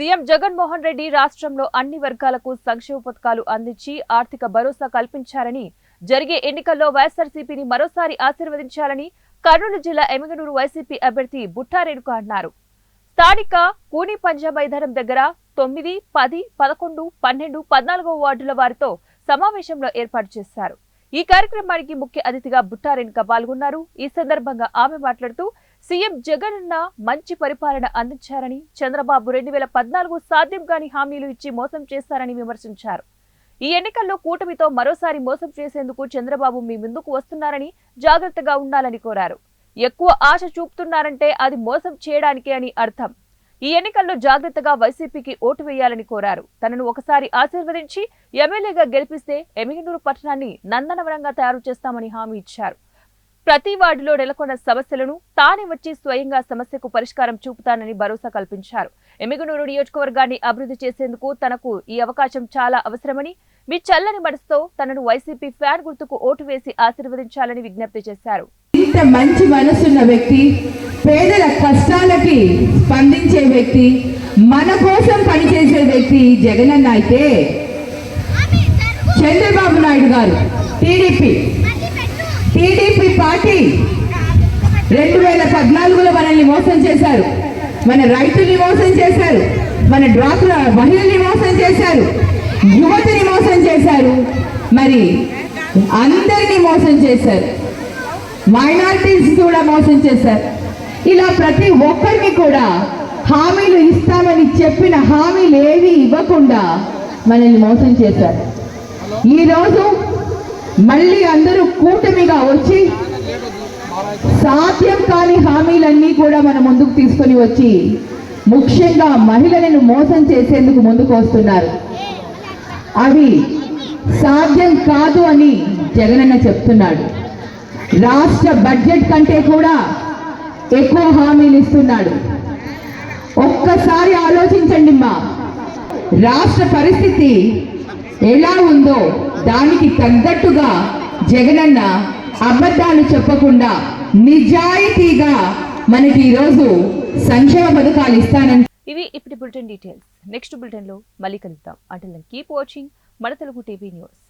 CM Jaganmohan Reddy రాష్ట్రంలో అన్ని వర్గాలకు సంక్షేమ పథకాలు అందించి ఆర్థిక భరోసా కల్పించారని జరిగే ఎన్నికల్లో వైఎస్ఆర్సీపీని మరోసారి ఆశీర్వదించాలని కర్నూలు జిల్లా ఎమ్మిగనూరు వైసీపీ అభ్యర్థి బుట్టా రేణుక అన్నారు. స్థానిక కూని పంజా మైదానం దగ్గర తొమ్మిది పది పదకొండు పన్నెండు పద్నాలుగో వార్డుల వారితో సమావేశంలో ఏర్పాటు చేశారు. ఈ కార్యక్రమానికి ముఖ్య అతిథిగా బుట్టారేణుక పాల్గొన్నారు. ఈ సందర్భంగా ఆమె మాట్లాడుతూ సీఎం జగన్ అన్న మంచి పరిపాలన అందించారని చంద్రబాబు రెండు వేల పద్నాలుగు సాధ్యం కాని హామీలు ఇచ్చి మోసం చేశారని విమర్శించారు. ఈ ఎన్నికల్లో కూటమితో మరోసారి మోసం చేసేందుకు చంద్రబాబు మీ ముందుకు వస్తున్నారని జాగ్రత్తగా ఉండాలని కోరారు. ఎక్కువ ఆశ చూపుతున్నారంటే అది మోసం చేయడానికే అని అర్థం. ఈ ఎన్నికల్లో జాగ్రత్తగా వైసీపీకి ఓటు వేయాలని కోరారు. తనను ఒకసారి ఆశీర్వదించి ఎమ్మెల్యేగా గెలిపిస్తే ఎమిగనూరు పట్టణాన్ని నందనవనంగా తయారు చేస్తామని హామీ ఇచ్చారు. ప్రతి వార్డులో నెలకొన్న సమస్యలను తానే వచ్చి స్వయంగా సమస్యకు పరిష్కారం చూపుతానని భరోసా కల్పించారు. ఎమిగనూరు నియోజకవర్గాన్ని అభివృద్ధి చేసేందుకు తనకు ఈ అవకాశం చాలా అవసరమని మీ చల్లని మనసుతో తనను వైసీపీ ఫ్యాన్ గుర్తుకు ఓటు వేసి ఆశీర్వదించాలని విజ్ఞప్తి చేశారు. ఇంత మంచి మనసున్న వ్యక్తి పేదల కష్టాలకి స్పందించే వ్యక్తి మన కోసం పనిచేసే వ్యక్తి జగనన్న అయితే. చంద్రబాబు నాయుడు గారు టీడీపీ టీడీపీ. పార్టీ రెండు వేల పద్నాలుగులో మనల్ని మోసం చేశారు. మన రైతుల్ని మోసం చేశారు. మన డ్వాక్రా మహిళల్ని మోసం చేశారు. యువతని మోసం చేశారు. మరి అందరినీ మోసం చేశారు. మైనారిటీస్ కూడా మోసం చేశారు. ఇలా ప్రతి ఒక్కరికి కూడా హామీలు ఇస్తామని చెప్పిన హామీలు ఏవి ఇవ్వకుండా మనల్ని మోసం చేశారు. ఈరోజు మళ్ళీ అందరూ కూటమిగా వచ్చి సాధ్యం కాని హామీలన్నీ కూడా మన ముందుకు తీసుకొని వచ్చి ముఖ్యంగా మహిళలను మోసం చేసేందుకు ముందుకు వస్తున్నారు. అవి సాధ్యం కాదు అని జగనన్న చెప్తున్నాడు. రాష్ట్ర బడ్జెట్ కంటే కూడా ఎక్కువ హామీలు ఇస్తున్నాడు. ఒక్కసారి ఆలోచించండి మా రాష్ట్ర పరిస్థితి ఎలా ఉందో దానికి తగ్గట్టుగా జగనన్న అబద్ధాలు చెప్పకుండా నిజాయితీగా మనకి ఈరోజు సంక్షేమ పథకాలు ఇస్తానని ఇవి ఇప్పటి బులెటిన్ డీటెయిల్స్. నెక్స్ట్ బులెటిన్లో మళ్ళీ కలుద్దాం. అంటే కీప్ వాచింగ్ మన తెలుగు టీవీ న్యూస్.